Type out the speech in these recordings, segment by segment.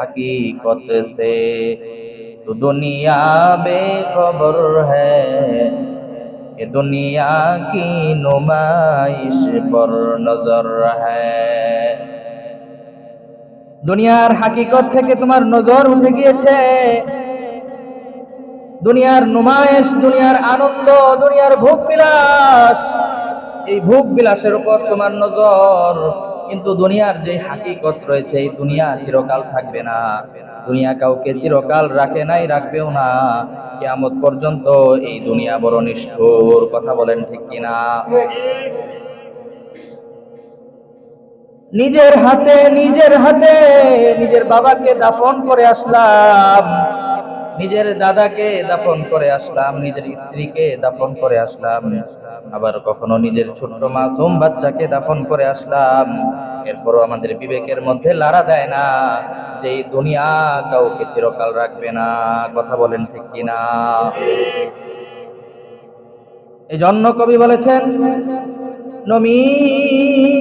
हकीकत से तो दुनिया बेखबर है ये दुनिया की नुमाइश पर नजर है দুনিয়ার হাকিকত থেকে তোমার নজর উঠে গিয়েছে দুনিয়ার নুমায়েশ দুনিয়ার আনন্দ দুনিয়ার ভোগ বিলাস এই ভোগ বিলাসের উপর তোমার নজর কিন্তু দুনিয়ার যে হাকিকত রয়েছে, এই দুনিয়া চিরকাল থাকবে না। দুনিয়া কাউকে চিরকাল রাখে নাই, রাখবেও না। কিয়ামত পর্যন্ত এই দুনিয়া বড় নিষ্ঠুর, কথা বলেন ঠিক কিনা? নিজের হাতে নিজের হাতে, নিজের বাবাকে দাফন করে আসলাম। নিজের দাদাকে দাফন করে আসলাম, নিজের স্ত্রীকে দাফন করে আসলাম, আবার কখনো নিজের ছোট্ট মাসুম বাচ্চাকে দাফন করে আসলাম। এরপরও আমাদের বিবেকের মধ্যে লাড়া দেয় না, যে এই দুনিয়া কাউকে চিরকাল রাখবে না, কথা বলেন ঠিক কিনা? এই জন্য কবি বলেছেন, নমি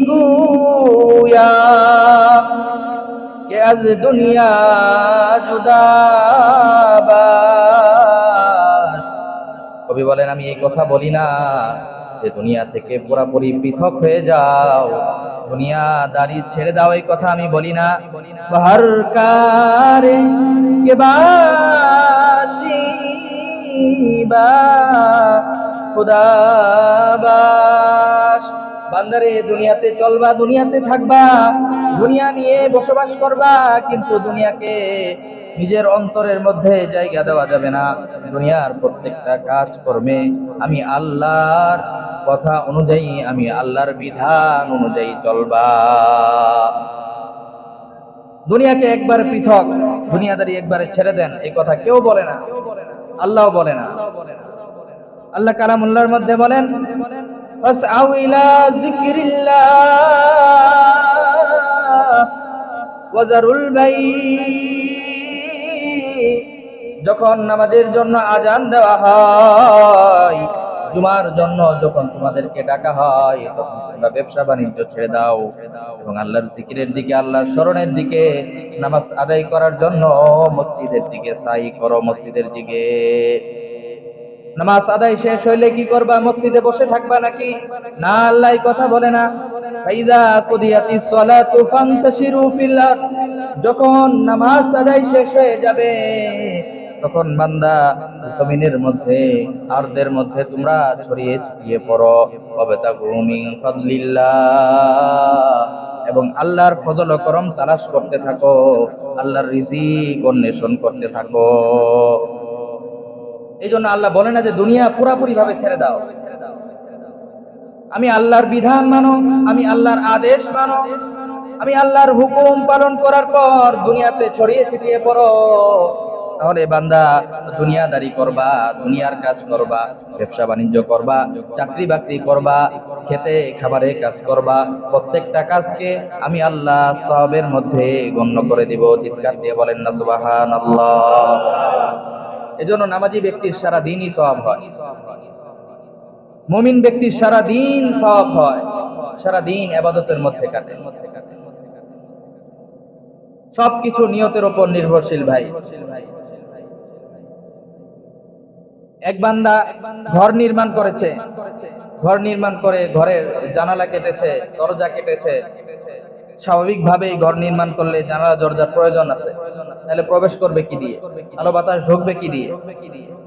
গুয়া কে আজ দুনিয়া জুদাবাস? কবি বলেন, আমি এই কথা বলি না যে দুনিয়া থেকে পুরাপুরি পৃথক হয়ে যাও। দুনিয়া দাড়ি ছেড়ে দাও, এই কথা আমি বলি না। বাহার কারে কে বাসি বা খুদাবাস বান্দারে, দুনিয়াতে চলবা, দুনিয়াতে থাকবা, দুনিয়া নিয়ে বসবাস করবা, কিন্তু দুনিয়াকে নিজের অন্তরের মধ্যে জায়গা দেওয়া যাবে না। দুনিয়ার প্রত্যেকটা কাজ কর্মে আমি আল্লাহর কথা অনুযায়ী, আমি আল্লাহর বিধান অনুযায়ী চলবা। দুনিয়াকে একবার পৃথক, দুনিয়াদারি একবারে ছেড়ে দেন, এই কথা কেউ বলে না। আল্লাহও বলে না। আল্লাহ কালামুল্লাহর মধ্যে বলেন ফাসআউ ইলা যিকরিল্লাহ ওয়াজারুল বাই যখন আমাদের জন্য আজান দেওয়া হয়, জুমার জন্য যখন তোমাদেরকে ডাকা হয়, তখন তোমরা ব্যবসা বাণিজ্য ছেড়ে দাও এবং আল্লাহর জিকিরের দিকে, আল্লাহর স্মরণের দিকে নামাজ আদায় করার জন্য মসজিদের দিকে সাই করো মসজিদের দিকে। নামাজ আদায় শেষ হইলে কি করবা? মসজিদে বসে থাকবা নাকি? না, আল্লাহ কথা বলে না। যখন নামাজ আদায় শেষ হয়ে যাবে, তখন বান্দা জমিনের মধ্যে, আরদের মধ্যে তোমরা ছড়িয়ে ছিটিয়ে পড়ো। অবেতা ফাদলিল্লাহ। এবং আল্লাহর ফজল করম তালাশ করতে থাকো। আল্লাহর রিজিক অন্বেষণ করতে থাকো। এই জন্য আল্লাহ বলে না যে দুনিয়া পুরাপুরি ভাবে ছেড়ে দাও। আমি আল্লাহর বিধান মানো, আমি আল্লাহর আদেশ মানো, আমি আল্লাহর হুকুম পালন করার পর দুনিয়াতে ছড়িয়ে ছিটিয়ে পড়ো। তাহলে বান্দা দুনিয়াদারি করবা, দুনিয়ার কাজ করবা, ব্যবসা বাণিজ্য করবা, চাকরি বাকরি করবা, খেতে খাবারে কাজ করবা, প্রত্যেকটা কাজকে আমি আল্লাহ সবের মধ্যে গণ্য করে দিব। চিৎকার দিয়ে বলেন না সুবাহান আল্লাহ এজন্য নামাজি ব্যক্তির সারা দিনই সব হয়। মুমিন ব্যক্তির সারা দিন সব হয়। সারা দিন আবাদতের মধ্যে কাটে। সবকিছু নিয়তের উপর নির্ভরশীল ভাই। এক বান্দা ঘর নির্মাণ করেছে। ঘর নির্মাণ করে ঘরের জানালা কেটেছে, দরজা কেটেছে। স্বাভাবিকভাবেই ঘর নির্মাণ করলে জানালা, দরজার প্রয়োজন আছে। তাহলে প্রবেশ করবে কি দিয়ে? আলো বাতাস ঢুকবে কি দিয়ে?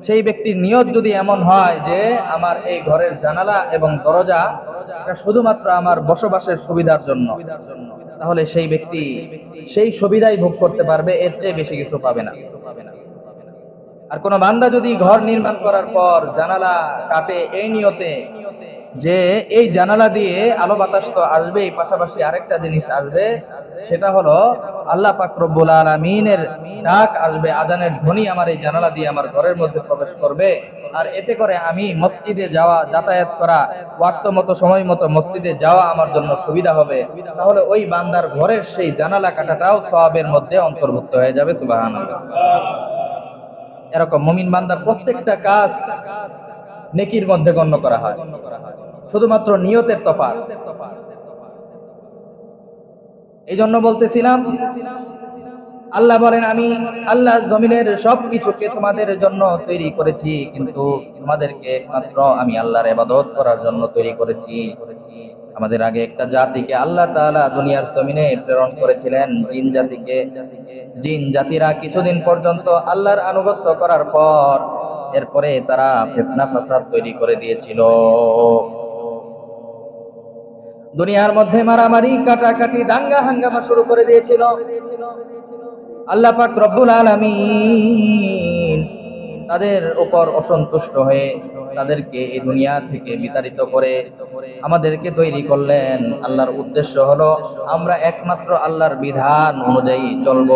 সেই ব্যক্তির নিয়ত যদি এমন হয় যে আমার এই ঘরের জানালা এবং দরজা শুধুমাত্র আমার বসবাসের সুবিধার জন্য, তাহলে সেই ব্যক্তি সেই সুবিধাই ভোগ করতে পারবে, এর চেয়ে বেশি কিছু পাবে না। আর কোন বান্দা যদি ঘর নির্মাণ করার পর জানালা কাটে এই নিয়তে যে এই জানালা দিয়ে আলো বাতাস তো আসবেই, পাশাপাশি আরেকটা জিনিস আসবে, সেটা হলো আল্লাহ পাক রব্বুল আলামিনের ডাক আসবে, আজানের ধ্বনি আমার এই জানালা দিয়ে আমার ঘরের মধ্যে প্রবেশ করবে। আর এতে করে আমি মসজিদে যাওয়া, যাতায়াত করা, ওয়াক্ত মতো, সময় মতো মসজিদে যাওয়া আমার জন্য সুবিধা হবে। তাহলে ওই বান্দার ঘরের সেই জানালা কাটাটাও সওয়াবের মধ্যে অন্তর্ভুক্ত হয়ে যাবে, সুবহানাল্লাহ। এরকম মমিন বান্দার প্রত্যেকটা কাজ নেকির মধ্যে গণ্য করা হয়। শুধুমাত্র নিয়তের তফাৎ। এই জন্য বলতেছিলাম, আল্লাহ বলেন, আমি আল্লাহ জমিনের সব কিছুকে তোমাদের জন্য তৈরি করেছি, কিন্তু তোমাদেরকে একমাত্র আমি আল্লাহর ইবাদত করার জন্য তৈরি করেছি। আমাদের আগে একটা জাতিকে আল্লাহ তাআলা দুনিয়ার জমিনে প্রেরণ করেছিলেন, জিন জাতিকে। জিন জাতিরা কিছুদিন পর্যন্ত আল্লাহর আনুগত্য করার পর এরপরে তারা ফিতনা ফাসাদ তৈরি করে দিয়েছিল। দুনিয়ার মধ্যে মারামারি, কাটাকাটি, দাঙ্গা হাঙ্গামা শুরু করে দিয়েছিল। আল্লাহ পাক রব্বুল আলামিন তাদের উপর অসন্তুষ্ট হয়ে তাদেরকে এই দুনিয়া থেকে বিতাড়িত করে আমাদেরকে তৈরি করলেন। আল্লাহর উদ্দেশ্য হলো, আমরা একমাত্র আল্লাহর বিধান অনুযায়ী চলব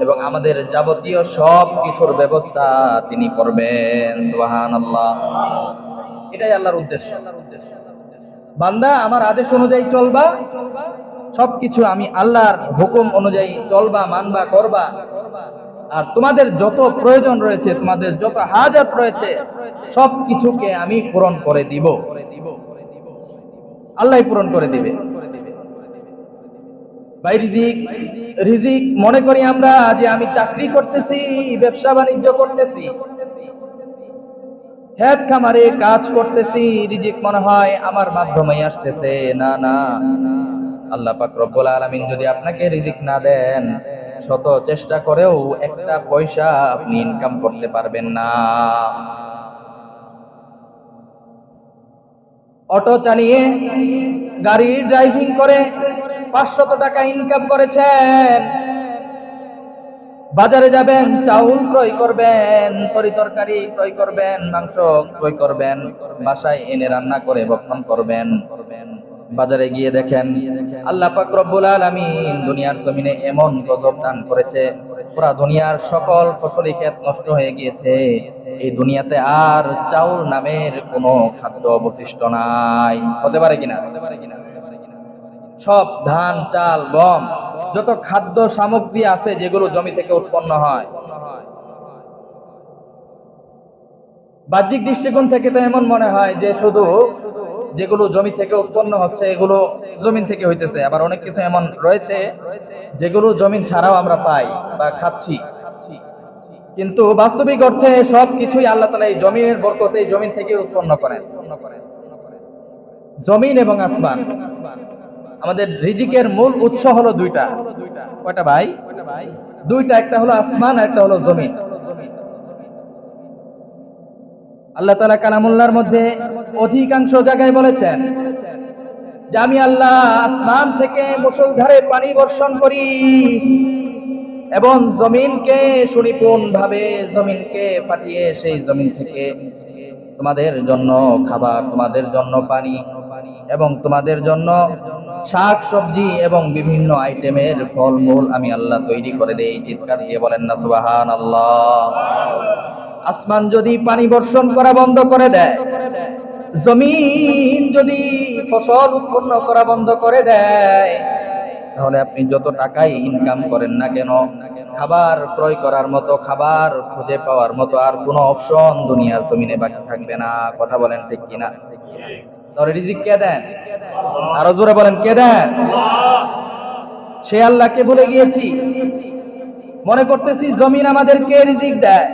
এবং আমাদের যাবতীয় সব কিছুর ব্যবস্থা তিনি করবেন। সুবহানাল্লাহ। এটাই আল্লাহর উদ্দেশ্য। বান্দা, আমার আদেশ অনুযায়ী চলবা। সবকিছু আমি আল্লাহর হুকুম অনুযায়ী চলবা, মানবা, করবা। আর তোমাদের যত প্রয়োজন রয়েছে, তোমাদের যত হাজাত রয়েছে সব কিছুকে আমি পূরণ করে দিব। আল্লাহ পূরণ করে দিবে। রিজিক মনে করি আমরা যে আমি চাকরি করতেছি, ব্যবসা বাণিজ্য করতেছি। হ্যাঁ খামারে কাজ করতেছি, রিজিক মনে হয় আমার মাধ্যমেই আসতেছে। না না, আল্লাহ পাক রব্বুল আলামিন যদি আপনাকে রিজিক না দেন, শত চেষ্টা করেও একটা পয়সা আপনি ইনকাম করতে পারবেন না। অটো চালিয়ে গাড়ি ড্রাইভিং করে পাঁচশত টাকা ইনকাম করেছেন। বাজারে যাবেন, চাউল ক্রয় করবেন তরি তরকারি ক্রয় করবেন, মাংস ক্রয় করবেন, বাসায় এনে রান্না করে ভক্ষণ করবেন। বাজারে গিয়ে দেখেন, আল্লাহ পাক রব্বুল আলামিন দুনিয়ার জমিনে এমন গজব দান করেছে, পুরা দুনিয়ার সকল ফসলি ক্ষেত নষ্ট হয়ে গিয়েছে। এই দুনিয়াতে আর চাউল নামের কোনো খাদ্য অবশিষ্ট নাই। হতে পারে কিনা হতে পারে কিনা? সব ধান, চাল, গম, যত খাদ্য সামগ্রী আছে যেগুলো জমি থেকে উৎপন্ন হয়। বাহ্যিক দৃষ্টিকোণ থেকে তো এমন মনে হয় যে শুধু যেগুলো জমি থেকে উৎপন্ন হচ্ছে, এগুলো জমিন থেকে হইতেছে। আবার অনেক কিছু এমন রয়েছে যেগুলো জমিন ছাড়াও আমরা পাই বা খাচ্ছি। কিন্তু বাস্তবিক অর্থে সব কিছুই আল্লাহ তালা এই জমিনের বরকতে জমিন থেকে উৎপন্ন করেন। জমিন এবং আসমান। আমাদের রিজিকের মূল উৎস হলো দুইটা। কয়টা ভাই? দুইটা, একটা হলো আসমান একটা হলো জমিন। আল্লাহ তালা কালামুল্লার মধ্যে অধিকাংশ জায়গায় বলেছেন যে আমি আল্লাহ আসমান থেকে মুসলধারে পানি বর্ষণ করি এবং জমিনকে সুনিপুণ ভাবে জমিনকে পাঠিয়ে সেই জমিন থেকে তোমাদের জন্য খাবার, তোমাদের জন্য পানি এবং তোমাদের জন্য শাক, সবজি এবং বিভিন্ন আইটেমের ফলমূল আমি আল্লাহ তৈরি করে দেই। চিৎকার দিয়ে বলেন না সুবাহান আল্লাহ আসমান যদি পানি বর্ষণ করা বন্ধ করে দেয়, জমিন যদি ফসল উৎপন্ন করা বন্ধ করে দেয়, তাহলে আপনি যত টাকাই ইনকাম করেন না কেন, খাবার ক্রয় করার মতো, খাবার খুঁজে পাওয়ার মতো আর কোনো অপশন দুনিয়ার জমিনে বাকি থাকবে না। কথা বলেন ঠিক কিনা? রিজিক কে দেন? আরও জোরে বলেন, কে দেন? সে আল্লাহকে ভুলে গিয়েছি। মনে করতেছি জমিন আমাদেরকে রিজিক দেয়?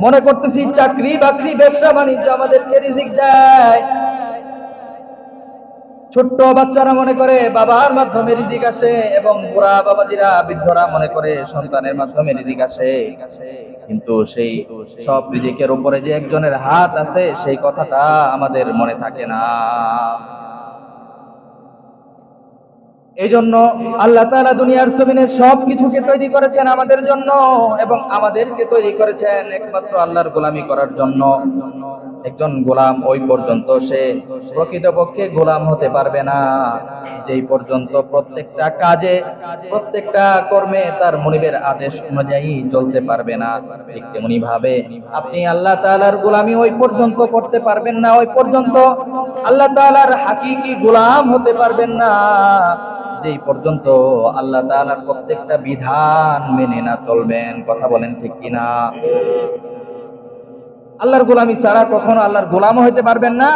মনে করতেছি চাকরি বাকরি ব্যবসা বাণিজ্য আমাদেরকে রিজিক দেয়? ছোট্ট বাচ্চারা মনে করে, বাবার মাধ্যমে রিজিক আসে এবং বুড়া বাবাজিরা, বৃদ্ধরা মনে করে সন্তানের মাধ্যমে রিজিক আসে। কিন্তু সেই সব রিজিকের উপরে যে একজনের হাত আছে, সেই কথাটা আমাদের মনে থাকে না। এই জন্য আল্লাহ তাআলা দুনিয়ার জমিনের সব কিছুকে তৈরি করেছেন আমাদের জন্য এবং আমাদেরকে তৈরি করেছেন একমাত্র আল্লাহর গোলামি করার জন্য। একজন গোলাম ওই পর্যন্ত সে প্রকৃতপক্ষে গোলাম হতে পারবে না। যেই পর্যন্ত প্রত্যেকটা কাজে, প্রত্যেকটা কর্মে তার মনিবের আদেশ অনুযায়ী চলতে পারবে না, ঠিক তেমনি ভাবে আপনি আল্লাহ তাআলার গোলামি ওই পর্যন্ত করতে পারবেন না, ওই পর্যন্ত আল্লাহ তাআলার হাকিকি গোলাম হতে পারবেন না। যেই পর্যন্ত আল্লাহ তাআলার প্রত্যেকটা বিধান মেনে না চলবেন, কথা বলেন ঠিক কিনা? আল্লাহর গোলামি ছাড়া কখনো আল্লাহর গোলামও হতে পারবেন না,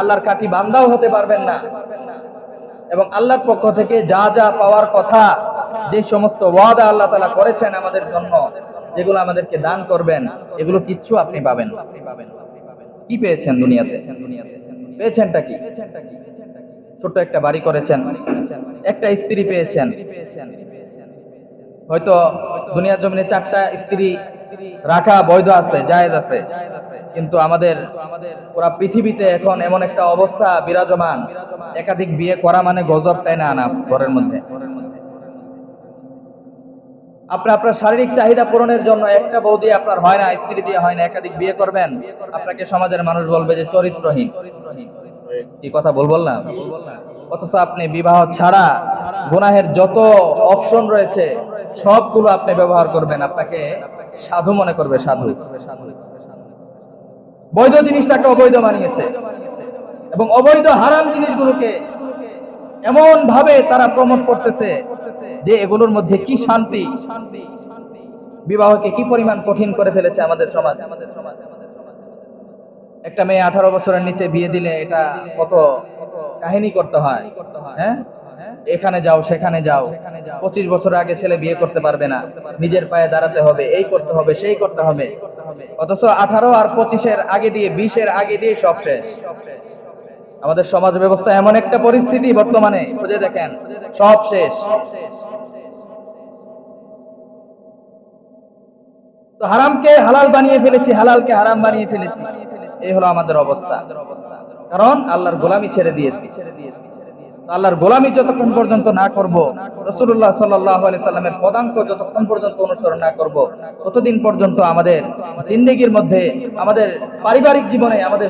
আল্লাহর কাঠি বান্দাও হতে পারবেন না। এবং আল্লাহর পক্ষ থেকে যা যা পাওয়ার কথা, যে সমস্ত ওয়াদা আল্লাহ তালা করেছেন আমাদের জন্য, যেগুলো আমাদেরকে দান করবেন, এগুলো কিচ্ছু আপনি পাবেন। কি পেয়েছেন দুনিয়াতে? পেয়েছেনটা কি? ছোট্ট একটা বাড়ি করেছেন, একটা স্ত্রী পেয়েছেন। হয়তো দুনিয়ার জমিনে চারটা স্ত্রী রাখা বৈধ আছে, জায়েজ আছে। কিন্তু আমাদের পুরা পৃথিবীতে এখন এমন একটা অবস্থা বিরাজমান, একাধিক বিয়ে করা মানে গজব তাই না আনা ঘরের মধ্যে? আপনার আপনার শারীরিক চাহিদা পূরণের জন্য একটা বউ দিয়ে আপনার হয় না, স্ত্রী দিয়ে হয় না, একাধিক বিয়ে করবেন? আপনাকে সমাজের মানুষ বলবে যে চরিত্রহীন। কি কথা বল বললাম? অথচ আপনি বিবাহ ছাড়া গুনাহের যত অপশন রয়েছে, সবগুলো আপনি ব্যবহার করবেন। আপনাকে সাধু মনে করবে, সাধু। বৈধ জিনিসটাকে অবৈধ বানিয়েছে। এবং অবৈধ হারাম জিনিসগুলোকে এমন ভাবে তারা প্রমোট করতেছে যে এগুলোর মধ্যে কি শান্তি, বিবাহকে কি পরিমাণ কঠিন করে ফেলেছে আমাদের সমাজ আমাদের সমাজ। একটা মেয়ে আঠারো বছরের নিচে বিয়ে দিলে এটা কত কাহিনী করতে হয় হ্যাঁ? এখানে যাও, সেখানে যাও। পঁচিশ বছর আগে ছেলে বিয়ে করতে পারবে না। নিজের পায়ে দাঁড়াতে হবে, এই করতে হবে, সেই করতে হবে। অথচ আঠারো আর পঁচিশের আগে দিয়ে, বিশের আগে দিয়ে সব শেষ। আমাদের সমাজ ব্যবস্থা এমন একটা পরিস্থিতি বর্তমানে, খুঁজে দেখেন, সব শেষ। তো হারামকে হালাল বানিয়ে ফেলেছি, হালালকে হারাম বানিয়ে ফেলেছি। এই হলো আমাদের অবস্থা। কারণ আল্লাহর গোলামি ছেড়ে দিয়েছি। আল্লাহর গোলামি যতক্ষণ পর্যন্ত না করব রসুল্লাহ সাল্লাহ সাল্লামের পদাঙ্ক যতক্ষণ পর্যন্ত অনুসরণ না করব, ততদিন পর্যন্ত আমাদের জিন্দগির মধ্যে, আমাদের পারিবারিক জীবনে, আমাদের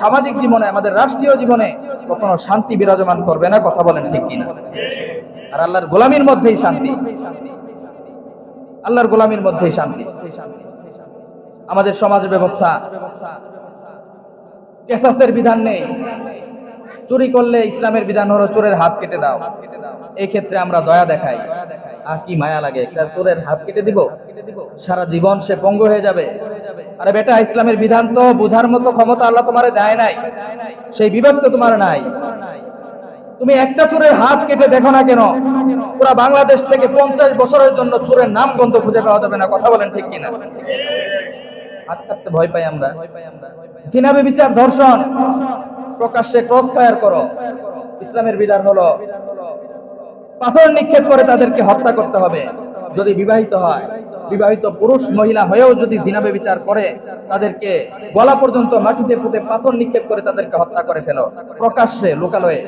সামাজিক জীবনে, আমাদের রাষ্ট্রীয় জীবনে কখনো শান্তি বিরাজমান করবে না, কথা বলেন ঠিক কিনা? আর আল্লাহর গোলামির মধ্যেই শান্তি। আল্লাহর গোলামির মধ্যেই শান্তি। আমাদের সমাজ ব্যবস্থা, কেসাসের বিধান নেই। চুরি করলে ইসলামের বিধান হলো চোরের হাত কেটে দাও। এই ক্ষেত্রে আমরা দয়া দেখাই। আর কি মায়া লাগে চোরের হাত কেটে দিব? সারা জীবন সে পঙ্গু হয়ে যাবে। আরে বেটা, ইসলামের বিধান তো বোঝার মতো ক্ষমতা আল্লাহ তোমারে দেয় নাই। সেই বিবেক তো তোমার নাই। তুমি একটা চোরের হাত কেটে দেখো না কেন? পুরা বাংলাদেশ থেকে পঞ্চাশ বছরের জন্য চোরের নাম গন্ধ খুঁজে পাওয়া যাবে না। কথা বলেন ঠিক কিনা? হাত কাটতে ভয় পাই আমরা। জিনাবে বিচার ধর্ষণ। প্রকাশ্যে ক্রস ফায়ার করো। ইসলামের বিধান হলো, পাথর নিক্ষেপ করে তাদেরকে হত্যা করতে হবে। যদি বিবাহিত হয়, বিবাহিত পুরুষ মহিলা হয়েও যদি জিনাবে বিচার করে, তাদেরকে গলা পর্যন্ত মাটিতে পুঁতে পাথর নিক্ষেপ করে তাদেরকে হত্যা করে ফেলো। প্রকাশ্যে, লোকালয়ে।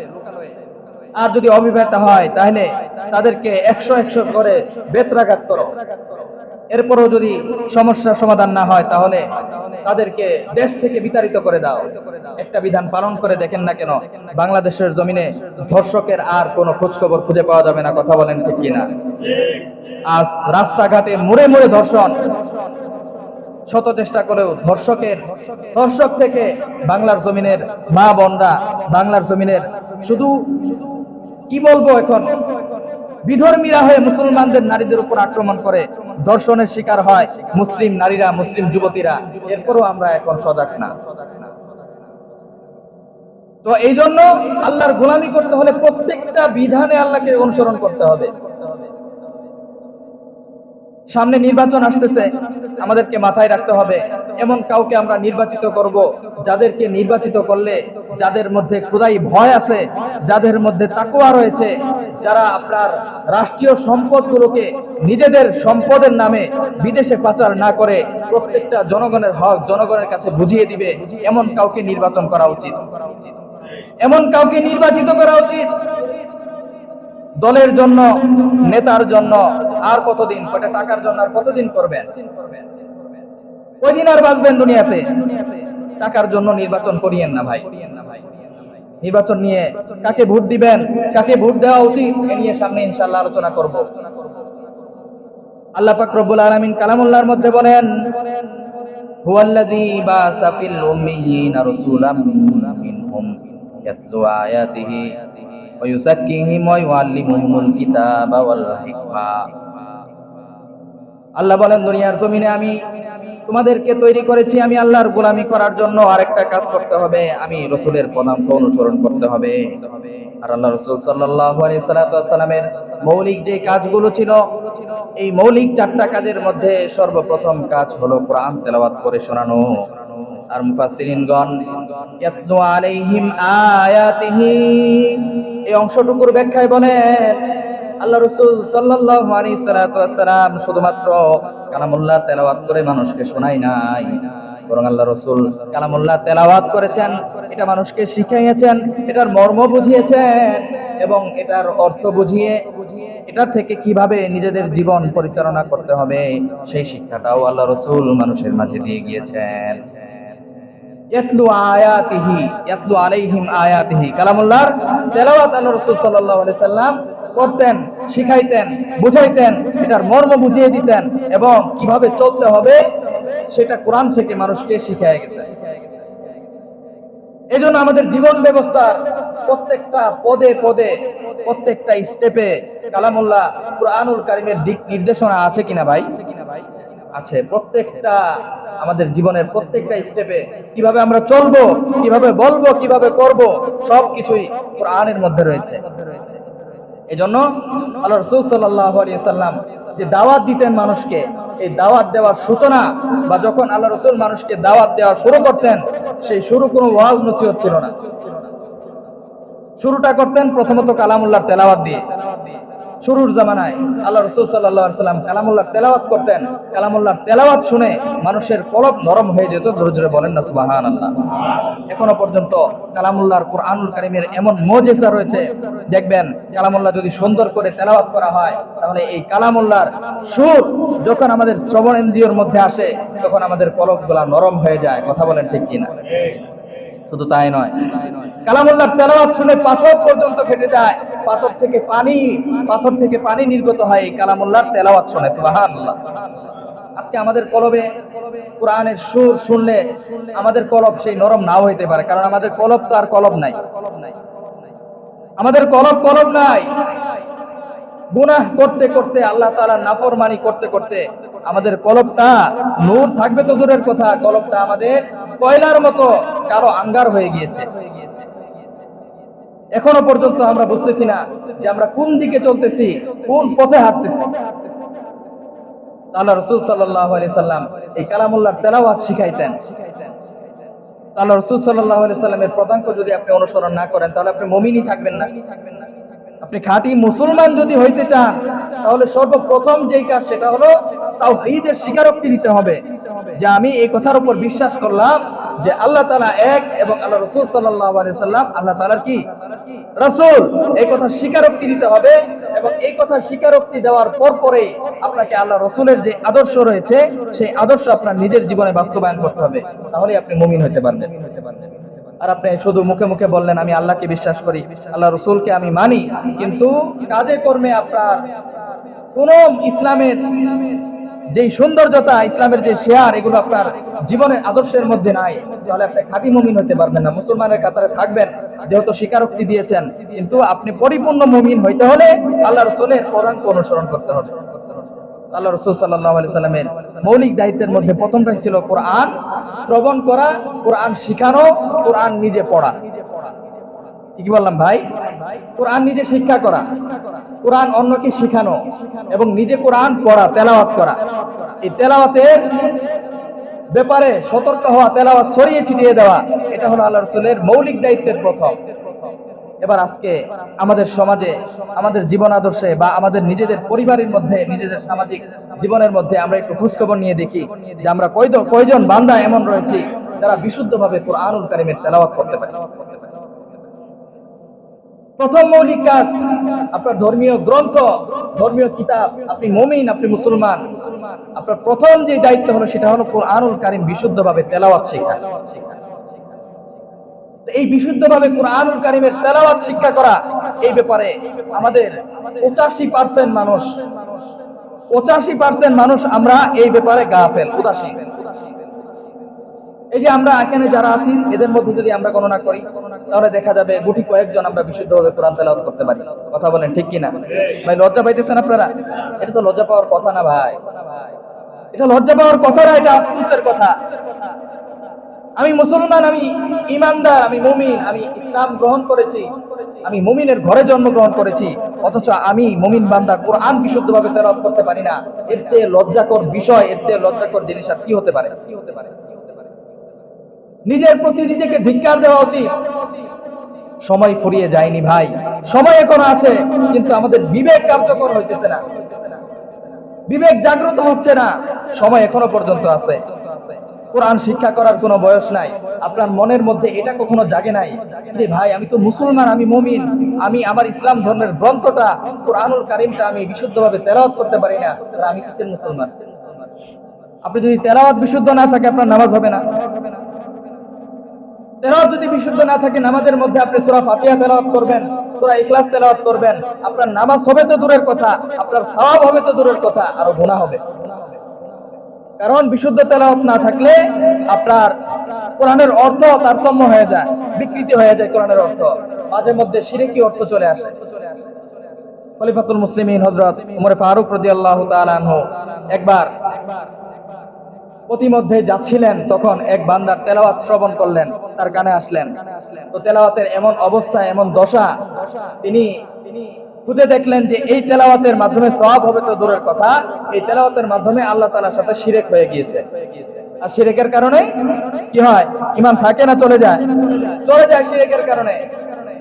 আর যদি অবিবাহিত হয়, তাহলে তাদেরকে একশো একশো করে বেত্রাঘাত করো। এরপরও যদি সমস্যার সমাধান না হয়, তাহলে তাদেরকে দেশ থেকে বিতাড়িত করে দাও। একটা বিধান পালন করে দেখেন না কেন, বাংলাদেশের জমিনে ধর্ষকের আর কোনো খোঁজখবর খুঁজে পাওয়া যাবে না, কথা বলেন ঠিক কিনা। আজ রাস্তাঘাটে মুড়ে মুড়ে ধর্ষণ। শত চেষ্টা করেও ধর্ষকের, ধর্ষক থেকে বাংলার জমিনের মা বোনরা, বাংলার জমিনের শুধু, কি বলব এখন? বিধর্মীরা হয়ে মুসলমানদের নারীদের উপর আক্রমণ করে দর্শনের শিকার হয় মুসলিম নারীরা, মুসলিম যুবতীরা। এরপরও আমরা এখন সজাগ না। তো এই জন্য আল্লাহর গোলামি করতে হলে প্রত্যেকটা বিধানে আল্লাহকে অনুসরণ করতে হবে। সামনে নির্বাচন আসতেছে, আমাদেরকে মাথায় রাখতে হবে। এমন কাউকে আমরা নির্বাচিত করব, যাদেরকে নির্বাচিত করলে যাদের মধ্যে খুদাই ভয় আছে, যাদের মধ্যে তাকুয়া রয়েছে, যারা আপনার রাষ্ট্রীয় সম্পদগুলোকে নিজেদের সম্পদের নামে বিদেশে পাচার না করে প্রত্যেকটা জনগণের হক জনগণের কাছে বুঝিয়ে দিবে, এমন কাউকে নির্বাচন করা উচিত। এমন কাউকে নির্বাচিত করা উচিত দলের জন্য, নেতার জন্য আর কতদিন, কয়টা টাকার জন্য আর কতদিন করবেন? কয়দিন আর বাঁচবেন দুনিয়াতে? টাকার জন্য নির্বাচন করিয়েন না ভাই। নির্বাচন নিয়ে কাকে ভোট দিবেন, কাকে ভোট দেওয়া উচিত, এ নিয়ে সামনে ইনশাআল্লাহ আলোচনা করব। আল্লাহ কালামুল্লাহর মধ্যে বলেন, হুয়াল্লাযী আল্লাহ বলেন, দুনিয়ার জমিনে আমি তোমাদেরকে তৈরি করেছি, আমি আল্লাহর গোলামি করার জন্য আরেকটা কাজ করতে হবে, আমি রসুলের পদাঙ্ক অনুসরণ করতে হবে। আর আল্লাহ রসুল সাল্লামের মৌলিক যে কাজগুলো ছিল, এই মৌলিক চারটা কাজের মধ্যে সর্বপ্রথম কাজ হলো কোরআন তেলাওয়াত করে শোনানো। আর মুফাসসিরিনগণ, ইয়াতলু আলাইহিম আয়াতিহি এই অংশটুকুর ব্যাখ্যায় বলেন আল্লাহ রসুল সাল্লাতু শুধুমাত্র কালামুল্লাহ তেলাওয়াত করে মানুষকে শোনাই নাই। বরং আল্লাহ রসুল কালামুল্লাহ তেলাওয়াত করেছেন, এটা মানুষকে শিখাইয়েছেন এটার মর্ম বুঝিয়েছেন এবং এটার অর্থ বুঝিয়ে, এটার থেকে কীভাবে নিজেদের জীবন পরিচালনা করতে হবে, সেই শিক্ষাটাও আল্লাহ রসুল মানুষের মাঝে দিয়ে গিয়েছেন। ইয়াতলু আয়াতিহি, ইয়াতলু আলাইহিম আয়াতিহি। কালামুল্লাহর তেলাওয়াত করতেন, শিখাইতেন, বুঝাইতেন এটার মর্ম বুঝিয়ে দিতেন এবং কীভাবে চলতে হবে সেটা কোরআন থেকে মানুষকে শিখিয়ে গেছে। এজন্য আমাদের জীবন ব্যবস্থার প্রত্যেকটা পদে পদে, প্রত্যেকটা স্টেপে কালামুল্লাহ কোরআনুল কারিমের দিক নির্দেশনা আছে কিনা ভাই কিনা ভাই? আছে। প্রত্যেকটা আমাদের জীবনের প্রত্যেকটা স্টেপে কীভাবে আমরা চলবো, কীভাবে বলব, কীভাবে করব সব কিছুই কোরআনের মধ্যে রয়েছে। এই জন্য আল্লাহ রসুল সাল্লাহ সাল্লাম যে দাওয়াত দিতেন মানুষকে, এই দাওয়াত দেওয়ার সূচনা বা যখন আল্লাহ রসুল মানুষকে দাওয়াত দেওয়া শুরু করতেন, সেই শুরু কোনো ওয়াজ নসিহত ছিল না। শুরুটা করতেন প্রথমত কালামুল্লাহর তেলাওয়াত দিয়ে। শুরুর জামানায় আল্লাহ রসুল সাল্লাহ সাল্লাম কালামুল্লাহর তেলাওয়াত করতেন। কালামুল্লাহর তেলাওয়াত শুনে মানুষের কলব নরম হয়ে যেত, জোরে জোরে বলেন না সুবাহান আল্লাহ এখনও পর্যন্ত কালামুল্লাহর কোরআনুল কারিমের এমন মজেসা রয়েছে, দেখবেন কালামুল্লাহ যদি সুন্দর করে তেলাওয়াত করা হয়, তাহলে এই কালামুল্লাহর সুর যখন আমাদের শ্রবণেন্দ্রিয়র মধ্যে আসে, তখন আমাদের কলবগুলা নরম হয়ে যায়, কথা বলেন ঠিক কিনা? শুধু তাই নয়। কালামুল্লাহর তেলাওয়াত শুনে পাথর পর্যন্ত ফেটে যায় পাথর থেকে পানি, পাথর থেকে পানি নির্গত হয় এই কালামুল্লাহর তেলাওয়াত শুনে, সুবহানাল্লাহ। আজকে আমাদের কলবে কোরআনের সুর শুনলে আমাদের কলব সেই নরম নাও হইতে পারে, কারণ আমাদের কলব তো আর কলব নাই। আমাদের কলব কলব নাই। গুনাহ করতে করতে, আল্লাহ তাআলা নাফরমানি করতে করতে আমাদের কলবটা নূর থাকবে তো দূরের কথা, কলবটা আমাদের কয়লার মতো কারও আঙ্গার হয়ে গিয়েছে। এখনও পর্যন্ত আমরা বুঝতেছি না যে আমরা কোন দিকে চলতেছি, কোন পথে হাঁটতেছি। আল্লাহ রসুল সাল্লাম এই কালামুল্লাহ তেলাওয়াত শিখাইতেন। আল্লাহ রসুল সাল্লাহ সাল্লামের যদি আপনি অনুসরণ না করেন, তাহলে আপনি মমিনই থাকবেন না। আপনি খাঁটি মুসলমান যদি হইতে চান, তাহলে সর্বপ্রথম যেই কাজ সেটা হলো তাও ঈদের স্বীকারোক্তি দিতে হবে যে আমি এই কথার উপর বিশ্বাস করলাম যে আল্লাহ তালা এক এবং আল্লাহ রসুল সাল্লাম আল্লাহ তালার কি? রসুল। এই কথা স্বীকারোক্তি দিতে হবে এবং এই কথা স্বীকারোক্তি দেওয়ার পর পরেই আপনাকে আল্লাহ রসুলের যে আদর্শ রয়েছে, সেই আদর্শ আপনার নিজের জীবনে বাস্তবায়ন করতে হবে। তাহলে আপনি মুমিন হতে পারবেন। আর আপনি শুধু মুখে মুখে বললেন, আমি আল্লাহকে বিশ্বাস করি, আল্লাহ রসুলকে আমি মানি। কিন্তু কাজে কর্মে আপনার কোন ইসলামের যেই সৌন্দর্যতা ইসলামের যে শেয়ার, এগুলো আপনার জীবনের আদর্শের মধ্যে নাই। তাহলে আপনি খাঁটি মুমিন হতে পারবেন না। মুসলমানের কাতারে থাকবেন, যেহেতু স্বীকারোক্তি দিয়েছেন। কিন্তু আপনি পরিপূর্ণ মুমিন হইতে হলে আল্লাহ রসুলের পদাঙ্ক অনুসরণ করতে হবে। আল্লাহ রসুল সাল্লাহ আলি সাল্লামের মৌলিক দায়িত্বের মধ্যে প্রথমটাই ছিল কোরআন। শ্রবণ করা, কোরআন শিখানো, কোরআন নিজে পড়া। কি বললাম ভাই? কোরআন নিজে শিক্ষা করা। কোরআন অন্যকে শিখানো এবং নিজে কোরআন পড়া, তেলাওয়াত করা। এই তেলাওয়াতের ব্যাপারে সতর্ক হওয়া, তেলাওয়াত ছড়িয়ে ছিটিয়ে দেওয়া, এটা হলো আল্লাহ রসুলের মৌলিক দায়িত্বের প্রথম। এবার আজকে আমাদের সমাজে, আমাদের জীবন আদর্শে বা আমাদের নিজেদের পরিবারের মধ্যে, নিজেদের সামাজিক জীবনের মধ্যে আমরা একটু খোঁজখবর নিয়ে দেখি যে আমরা কয়জন কয়জন বান্দা এমন রয়েছি যারা বিশুদ্ধভাবে কোরআনুল কারিমের তেলাওয়াত করতে পারে। প্রথম মৌলিক কাজ আপনার ধর্মীয় গ্রন্থ, ধর্মীয় কিতাব, আপনি মমিন, আপনি মুসলমান। আপনার প্রথম যে দায়িত্ব হলো সেটা হলো কোরআনুল কারিম বিশুদ্ধভাবে তেলাওয়াত তো এই বিশুদ্ধভাবে কোরআনুল কারিমের তেলাওয়াত শিক্ষা করা এই ব্যাপারে আমাদের পঁচাশি পার্সেন্ট মানুষ, পঁচাশি পার্সেন্ট মানুষ আমরা এই ব্যাপারে গাফেল, উদাসীন। এই যে আমরা এখানে যারা আছি, এদের মধ্যে যদি আমরা গণনা করি, তাহলে দেখা যাবে গুটি কয়েকজন আমরা বিশুদ্ধভাবে কোরআন তেলাওয়াত করতে পারি। কথা বলেন, ঠিক কিনা? ভাই, লজ্জা পাইতেছেন আপনারা? এটা তো লজ্জা পাওয়ার কথা না ভাই। এটা লজ্জা পাওয়ার কথা না, এটা আফসোসের কথা। আমি মুসলমান, আমি ইমানদার, আমি মুমিন, আমি ইসলাম গ্রহণ করেছি। আমি মুমিনের ঘরে জন্মগ্রহণ করেছি। অথচ আমি মুমিন বান্দা, কোরআন বিশুদ্ধভাবে তেলাওয়াত করতে পারি না। এর চেয়ে লজ্জাকর বিষয়, এর চেয়ে লজ্জাকর জিনিস আর কি হতে পারে কি হতে পারে? নিজের প্রতি নিজেকে ধিক্কার দেওয়া উচিত। সময় ফুরিয়ে যায়নি ভাই। সময় এখন আছে, কিন্তু আমাদের বিবেক কার্যকর হইতেছে না। বিবেক জাগ্রত হচ্ছে না। সময় এখনও পর্যন্ত আছে। কোরআন শিক্ষা করার কোনো বয়স নাই। আপনার মনের মধ্যে এটা কখনো জাগে নাই যে, ভাই, আমি তো মুসলমান, আমি মুমিন, আমি আমার ইসলাম ধর্মের গ্রন্থটা, কোরআনুল কারিমটা আমি বিশুদ্ধভাবে তেলাওয়াত করতে পারি না। আমি কিসের মুসলমান? আপনি যদি তেলাওয়াত বিশুদ্ধ না থাকে, আপনার নামাজ হবে না। তেলাওয়াত যদি বিশুদ্ধ না থাকে, নামাজের মধ্যে আপনি সূরা ফাতিহা তেলাওয়াত করবেন, সূরা ইখলাস তেলাওয়াত করবেন। আপনার নামাজ হবে তো দূরের কথা, আপনার সওয়াব হবে তো দূরের কথা, আরও গুনাহ হবে। কারণ বিশুদ্ধ তেলাওয়াত না থাকলে আপনার কোরআনের অর্থ তারতম্য হয়ে যায়, বিকৃতি হয়ে যায় কোরআনের অর্থ। মাঝে মধ্যে শিরকি অর্থ চলে আসে। খলিফাতুল মুসলিমিন হযরত ওমর ফারুক রাদিয়াল্লাহু তাআলা একবার প্রতিমধ্যে যাচ্ছিলেন, তখন এক বান্দার তেলাওয়াত শ্রবণ করলেন, তার কানে আসলেন। তো তেলাওয়াতের এমন অবস্থা, এমন দশা, তিনি খুঁজে দেখলেন যে এই তেলাওয়াতের মাধ্যমে সব হবে তো দূরের কথা, এই তেলাওয়াতের মাধ্যমে আল্লাহ তাআলার সাথে সিরেক হয়ে গিয়েছে। আর শিরেকের কারণে কি হয়? ইমান থাকে না, চলে যায়। চলে যায় সিরেকের কারণে।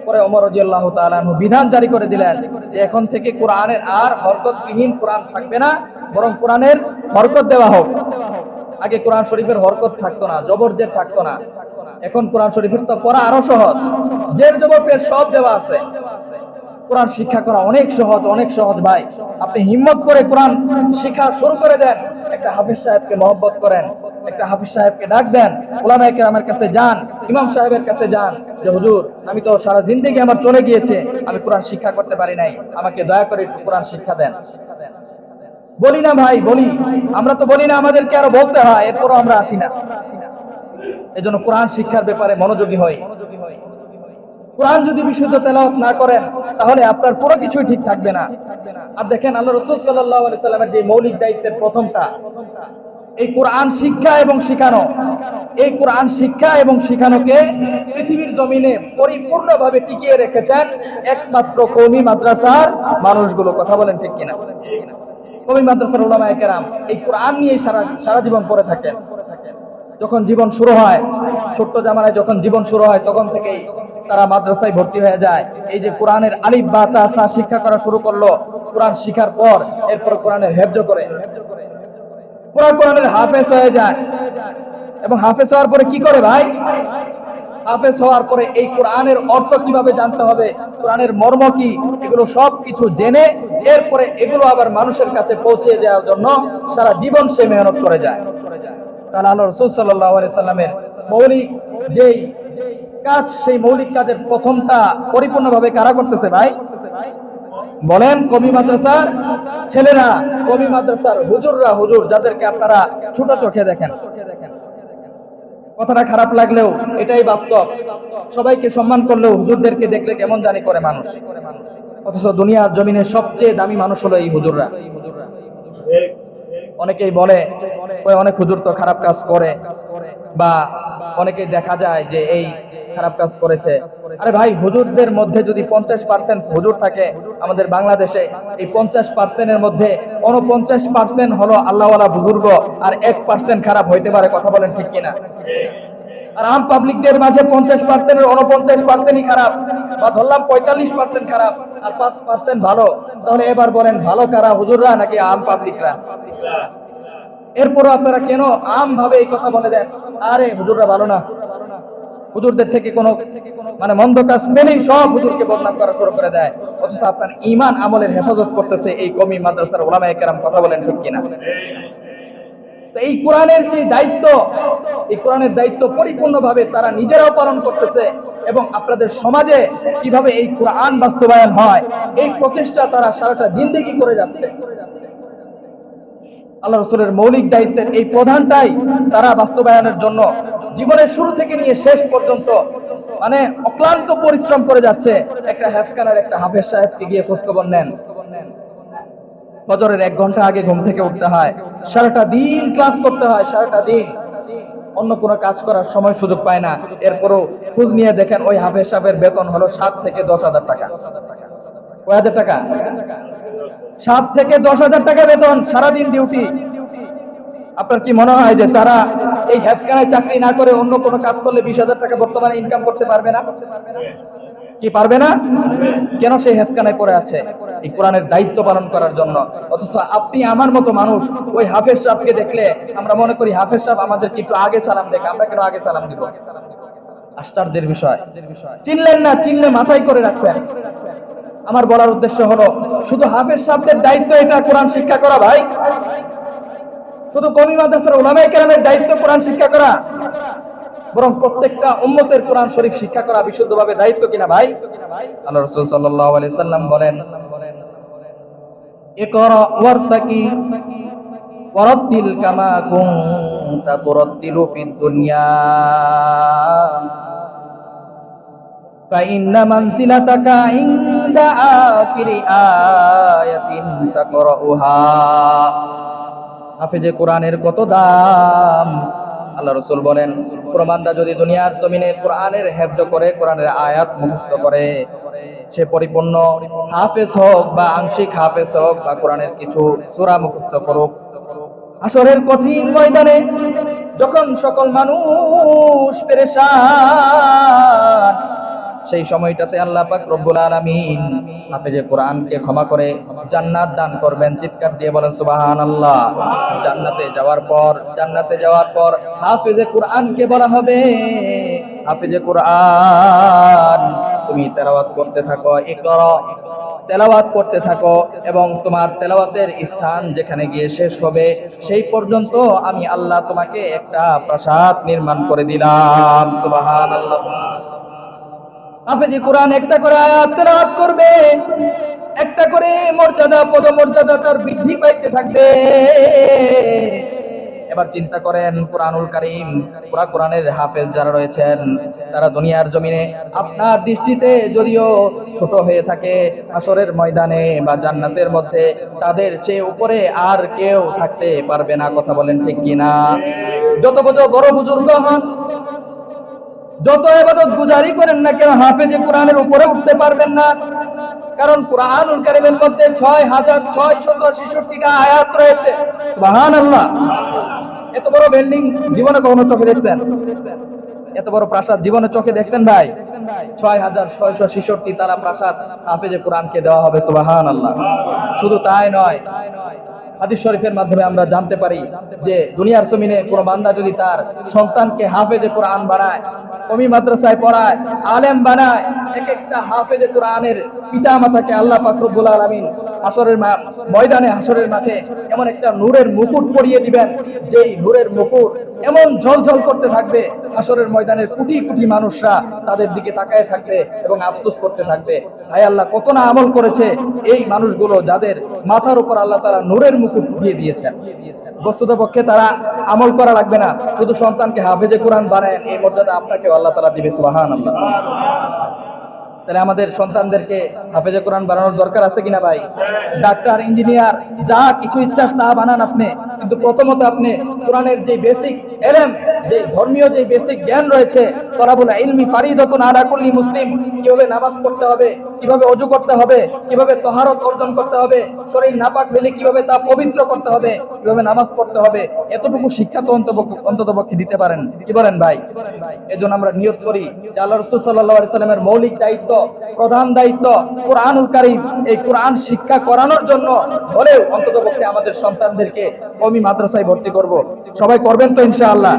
পরে ওমর রাদিয়াল্লাহু তাআলা বিধান জারি করে দিলেন যে এখন থেকে কোরআনের আর হরকতবিহীন কোরআন থাকবে না, বরং কোরআনের হরকত দেওয়া হোক। আগে কোরআন শরীফের হরকত থাকতো না, জবর জের থাকতো না। এখন কোরআন শরীফের তো পড়া আরও সহজ। জের জবর পের সব দেওয়া আছে। কোরআন শিক্ষা করা অনেক সহজ অনেক সহজ ভাই। আপনি হিম্মত করে কোরআন শিক্ষা শুরু করে দেন। একটা হাফিজ সাহেবকে মহব্বত করেন, একটা হাফিজ সাহেবকে ডাক দেন। কেরামের কাছে যান, ইমাম সাহেবের কাছে যান। যে, হুজুর, আমি তো সারা জিন্দেগি আমার চলে গিয়েছে, আমি কোরআন শিক্ষা করতে পারি নাই। আমাকে দয়া করে একটু কোরআন শিক্ষা দেন। বলি না ভাই, বলি। আমরা তো বলি না আমাদেরকে আরও বলতে হয়, এরপরও আমরা আসি না। এজন্য কোরআন শিক্ষার ব্যাপারে মনোযোগী হই। কোরআন যদি বিশুদ্ধ তেলাওয়াত না করেন, তাহলে আপনার কোনো কিছুই ঠিক থাকবে না। আর দেখেন আল্লাহ রসুল সাল্লাহ সাল্লামের যে মৌলিক দায়িত্বের প্রথমটা, এই কোরআন শিক্ষা এবং শিখানো। এই কোরআন শিক্ষা এবং শিখানোকে পৃথিবীর জমিনে পরিপূর্ণভাবে টিকিয়ে রেখেছেন একমাত্র কৌমি মাদ্রাসার মানুষগুলো। কথা বলেন ঠিক কিনা? কবি মাদ্রাসার ওলামায়ে কেরাম এই কোরআন নিয়ে সারা সারা জীবন পড়ে থাকেন। যখন জীবন শুরু হয়, ছোট্ট জামানায় যখন জীবন শুরু হয়, তখন থেকেই তারা মাদ্রাসায় ভর্তি হয়ে যায়। এই যে কোরআনের আলিফ, বা তাসা শিক্ষা করা শুরু করল, কোরআন শিখার পর এরপর কোরআনের হেফজ করে। পুরো কোরআনের হাফেজ হয়ে যায়। এবং হাফেজ হওয়ার পরে কি করে ভাই? হাফেজ হওয়ার পরে এই কোরআনের অর্থ কীভাবে জানতে হবে? কোরআনের মর্ম কি? এগুলো সব কিছু জেনে এরপরে এগুলো আবার মানুষের কাছে পৌঁছে দেওয়ার জন্য সারা জীবন সে মেহনত করে যায়। তাহলে আল্লাহ রসুল সাল্লামের মৌলিক যেই কাজ, সেই মৌলিক কাজের প্রথমটা পরিপূর্ণভাবে কারা করতেছে ভাই? বলেন কবি মাদ্রাসার ছেলেরা কবি মাদ্রাসার হুজুররা, হুজুর যাদেরকে আপনারা ছোট চোখে দেখেন। কথাটা খারাপ লাগলেও এটাই বাস্তব। সবাইকে সম্মান করলেও হুজুরদেরকে দেখলে কেমন জানি করে মানুষ। অথচ দুনিয়ার জমিনে সবচেয়ে দামি মানুষ হলো এই হুজুররা। অনেকেই বলে ওই অনেক হুজুর তো খারাপ কাজ করে বা অনেকেই দেখা যায় যে এই খারাপ কাজ করেছে। আরে ভাই হুজুরদের মধ্যে যদি পঞ্চাশ পার্সেন্ট হুজুর থাকে আমাদের বাংলাদেশে এই পঞ্চাশ পার্সেন্টের মধ্যে উনপঞ্চাশ পার্সেন্ট হলো আল্লাহওয়ালা বুজুর্গ আর এক পার্সেন্ট খারাপ হইতে পারে কথা বলেন ঠিক কিনা? আর আম পাবলিকদের মাঝে পঞ্চাশ পার্সেন্টের উনপঞ্চাশ পার্সেন্টই খারাপ বা ধরলাম পঁয়তাল্লিশ পার্সেন্ট খারাপ আর পাঁচ পার্সেন্ট ভালো তাহলে এবার বলেন ভালো কারা হুজুররা নাকি আম পাবলিকরা? এরপরও আপনারা কেন আম ভাবে এই কথা বলে দেন? আরে, হুজুররা ভালো না। হুজুরদের থেকে কোনো মানে মন্দ কাজ মেনেই সব হুজুরকে বদনাম করা শুরু করে দেয়। অথচ আপনার ইমান আমলের হেফাজত করতেছে এই কমি মাদ্রাসার ওলামায়ে কেরাম, কথা বলেন ঠিক কিনা? এই কোরআনের যে দায়িত্ব, এই কোরআনের দায়িত্ব পরিপূর্ণভাবে তারা নিজেরাও পালন করতেছে এবং আপনাদের সমাজে কীভাবে এই কোরআন বাস্তবায়ন হয়, এই প্রচেষ্টা তারা সারাটা জিন্দেগি করে যাচ্ছে। আল্লাহ রসুলের মৌলিক দায়িত্বের এই প্রধানটাই তারা বাস্তবায়নের জন্য জীবনের শুরু থেকে নিয়ে শেষ পর্যন্ত মানে অক্লান্ত পরিশ্রম করে যাচ্ছে। একটা হ্যাফসখানার একটা হাফেজ সাহেবকে গিয়ে খোঁজখবর নেন। ফজরের এক ঘণ্টা আগে ঘুম থেকে উঠতে হয়। সারাটা দিন ক্লাস করতে হয়, সারাটা দিন। অন্য কোনো কাজ করার সময় সুযোগ পায় না। এরপরও খোঁজ নিয়ে দেখেন ওই হাফেজ সাহেবের বেতন হলো সাত থেকে দশ হাজার টাকা। কয় হাজার টাকা? সাত থেকে দশ হাজার টাকা বেতন, সারাদিন ডিউটি আপনার কি মনে হয় যে তারা এই হ্যাপসখানায় চাকরি না করে অন্য কোনো কাজ করলে বিশ হাজার টাকা বর্তমানে ইনকাম করতে পারবে না? কি পারবে না? কেন সেই হেসকানায় পড়ে আছে? এই কোরআনের দায়িত্ব পালন করার জন্য। অথচ আপনি আমার মতো মানুষ, ওই হাফেজ সাহেবকে দেখলে আমরা মনে করি হাফেজ সাহেব আমাদেরকে একটু আগে সালাম দেখে, আমরা কেন আগে সালাম দিব? আশ্চর্যের বিষয়। চিনলেন না, চিনলে মাথায় করে রাখবেন। আমার বলার উদ্দেশ্য হলো শুধু হাফেজ সাহেবদের দায়িত্ব এটা কোরআন শিক্ষা করা ভাই শুধু কমি মাদ্রাসার ওলামাই কেরামের দায়িত্ব কোরআন শিক্ষা করা বরং প্রত্যেকটা উম্মতের কোরআন শরীফ শিক্ষা করা বিশুদ্ধভাবে দায়িত্ব কিনা ভাই আল্লাহ রাসূল সাল্লাল্লাহু আলাইহি সাল্লাম বলেন ইকরা ওয়ারতাকি ওয়ারাত্তিল কামা কুনতা তুরাত্তিলু ফিদ দুনিয়া فإن منزلتك عند آخر آية تقرأها হাফেজে কোরআনের কত দাম আল্লাহ রসুল বলেন প্রমাণদা যদি দুনিয়ার জমিনে কোরআনের হেফজ করে কোরআনের আয়াত মুখস্থ করে সে পরিপূর্ণ হাফেজ হোক বা আংশিক হাফেজ হোক বা কোরআনের কিছু সূরা মুখস্থ করুক আসরের কঠিন ময়দানে যখন সকল মানুষ পেরেশান সেই সময়টাতে আল্লাহ পাক রব্বুল আলামিন হাফেজে কোরআনকে ক্ষমা করে জান্নাত দান করবেন, চিৎকার দিয়ে বলেন, সুবহানাল্লাহ। জান্নাতে যাওয়ার পর, জান্নাতে যাওয়ার পর হাফেজে কোরআনকে বলা হবে, হাফেজে কোরআন, তুমি তেলাওয়াত করতে থাকো, ইকরা, তেলাওয়াত করতে থাকো এবং তোমার তেলাওয়াতের স্থান যেখানে গিয়ে শেষ হবে, সেই পর্যন্ত আমি আল্লাহ তোমাকে একটা প্রাসাদ নির্মাণ করে দিলাম, সুবহানাল্লাহ। হাফেজি কোরআন একটা করে আয়াত করবে, একটা করে মর্যাদা, পদমর্যাদা তার বৃদ্ধি পাইতে থাকবে। এবার চিন্তা করেন, কোরআনুল কারীম পুরা কোরআনের হাফেজ যারা রয়েছেন, তারা দুনিয়ার জমিনে আপনার দৃষ্টিতে যদিও ছোট হয়ে থাকে আসরের ময়দানে বা জান্নাতের মধ্যে, তাদের চেয়ে উপরে আর কেউ থাকতে পারবে না, কথা বলেন ঠিক কিনা? যত বড় বড় বুজুর্গ হন। যত এবাদত গুজারি করেন না কেন, হাফেজে কোরআনের উপরে উঠতে পারবেন না। কারণ কোরআনুল কারিমের মধ্যে ছয় হাজার ছয় শত ছেষট্টিটা আয়াত রয়েছে। সুবহান আল্লাহ এত বড় বিল্ডিং জীবনে কখনো চোখে দেখছেন? এত বড় প্রাসাদ জীবনে চোখে দেখছেন ভাই? ছয় হাজার ছয়শো ছেষট্টি তারা প্রাসাদ হাফেজে কোরআনকে দেওয়া হবে সুবাহান আল্লাহ শুধু তাই নয় হাদিস শরীফের মাধ্যমে আমরা জানতে পারি যে দুনিয়ার জমিনে কোনো বান্দা যদি তার সন্তানকে হাফেজে কোরআন বানায়, কমি মাদ্রাসায় পড়ায়, আলেম বানায় এক একটা হাফেজে কোরআনের পিতা মাতাকে আল্লাহ পাকরুবুল আলমিন হাসরের ময়দানে হাসরের মাঠে এমন একটা নূরের মুকুট পরিয়ে দিবেন, যেই নূরের মুকুট এমন ঝলঝল করতে থাকবে। হাসরের ময়দানের কোটি কোটি মানুষরা তাদের দিকে তাকায় থাকবে এবং আফসোস করতে থাকবে। ভাই আল্লাহ, কত না আমল করেছে এই মানুষগুলো যাদের মাথার উপর আল্লাহ তারা নূরের মুকুট দিয়ে দিয়েছেন। বস্তুত পক্ষে তারা আমল করা লাগবে না। শুধু সন্তানকে হাফেজে কোরআন বানায়, এই মর্যাদা আপনাকে আল্লাহ তারা দিবে সুবাহান আল্লাহ তাহলে আমাদের সন্তানদেরকে হাফেজে কোরআন বানানোর দরকার আছে কিনা ভাই? ডাক্তার, ইঞ্জিনিয়ার, যা কিছু ইচ্ছা তা বানান আপনি। কিন্তু প্রথমত আপনি কোরআনের যে বেসিক এলেম, যে ধর্মীয় যে বেসিক জ্ঞান রয়েছে তারা বলে ইলমি ফারিদতুন আলা কুল্লি মুসলিম, কীভাবে নামাজ পড়তে হবে, কীভাবে অজু করতে হবে, কীভাবে তহারত অর্জন করতে হবে, শরীর নাপাক হলে কীভাবে তা পবিত্র করতে হবে, কীভাবে নামাজ পড়তে হবে, এতটুকু শিক্ষা তো অন্তত পক্ষে দিতে পারেন। কি বলেন ভাই? এজন্য আমরা নিয়ত করি যে আল্লাহ রসুল সাল্লাহ সাল্লামের মৌলিক দায়িত্ব প্রধান দায়িত্ব কোরআনুল কারিম। এই কোরআন শিক্ষা করানোর জন্য হলেও অন্তত পক্ষে আমাদের সন্তানদেরকে কমি মাদ্রাসায় ভর্তি করব। সবাই করবেন তো ইনশাআল্লাহ?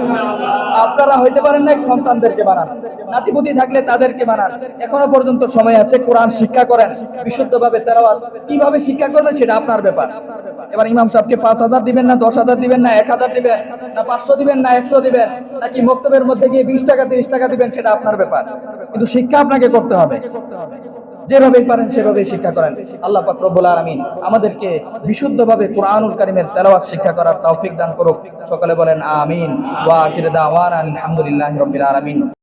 আপনারা হইতে পারেন না, সন্তানদেরকে বানান। নাতিপুতি থাকলে তাদেরকে বানান। এখনও পর্যন্ত সময় আছে, কোরআন শিক্ষা করেন। বিশুদ্ধভাবে তেলাওয়াত। কীভাবে শিক্ষা করবেন সেটা আপনার ব্যাপার। এবার ইমাম সাহেবকে পাঁচ হাজার দিবেন না, দশ হাজার দিবেন না, এক হাজার দিবেন না, পাঁচশো দিবেন না, একশো দিবেন, নাকি বক্তব্যের মধ্যে গিয়ে বিশ টাকা, তিরিশ টাকা দিবেন, সেটা আপনার ব্যাপার। কিন্তু শিক্ষা আপনাকে করতে হবে। যেভাবে পারেন সেভাবে শিক্ষা করেন। আল্লাহ পাক রব্বুল আলামিন আমাদেরকে বিশুদ্ধভাবে কোরআনুল কারিমের তেলাওয়াত শিক্ষা করার তৌফিক দান করুক। সকলে বলেন, আমিন। ওয়া আখির দাওয়ানা আলহামদুলিল্লাহি রাব্বিল আলামিন।